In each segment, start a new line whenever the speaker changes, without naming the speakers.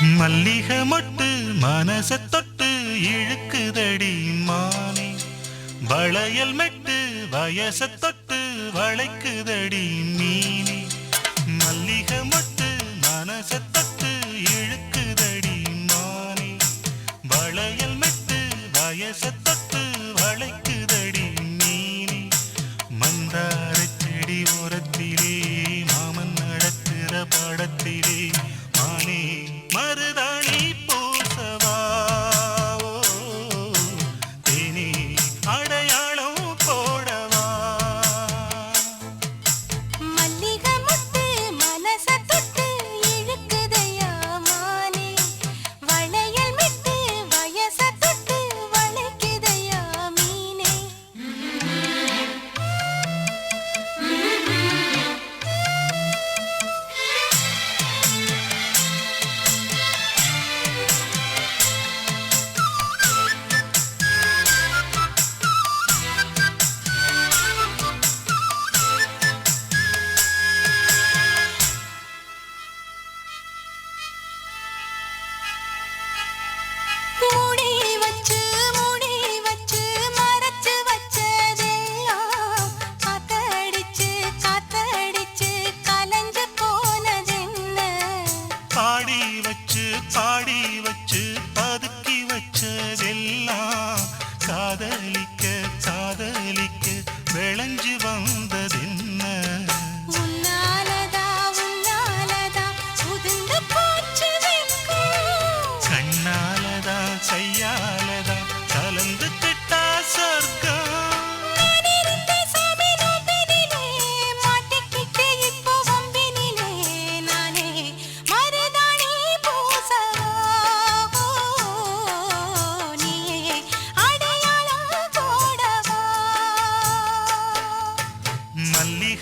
மல்லிக மொட்டு மனச தொட்டு இழுக்குதடி மானே. வளையல் மெட்டு வயச தொட்டு வளைக்குதடி மீனே. மல்லிக மொட்டு மனச தொட்டு இழுக்குதடி மானே. வளையல் மெட்டு வயச
வச்சு
பாடி வச்சு பதுக்கி
வச்சதே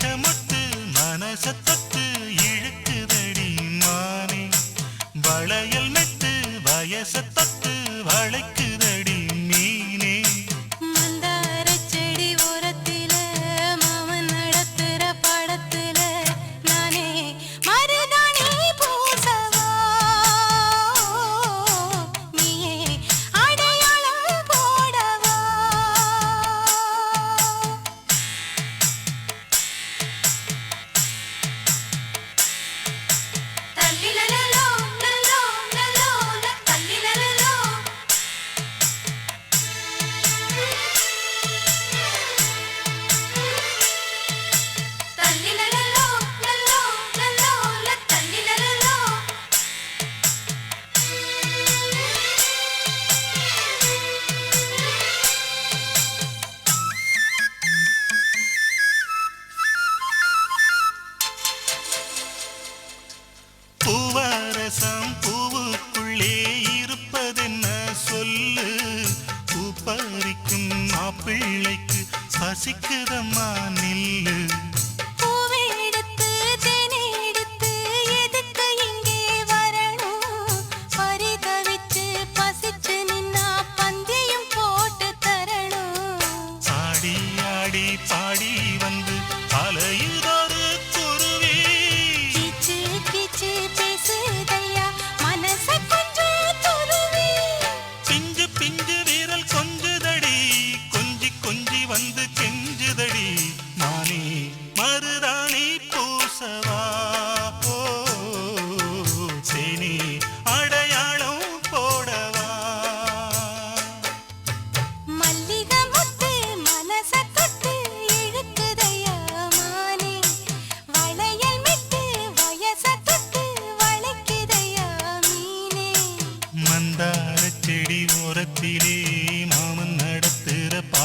விட்ட முத்து மனச தொட்டு இழுக்குதடி மானே. வளையல் மெத்து வயச தொட்டு
வளைக்கு
பாசம் பூவுக்குள்ளே இருப்பதென்ன சொல்லு? பூப்பறிக்கும் மாப்பிள்ளைக்கு பசிக்குதம்மா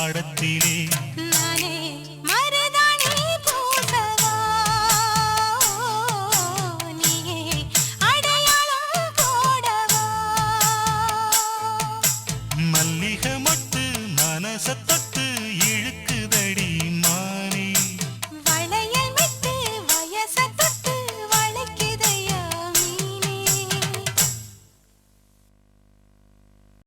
பாடத்திலே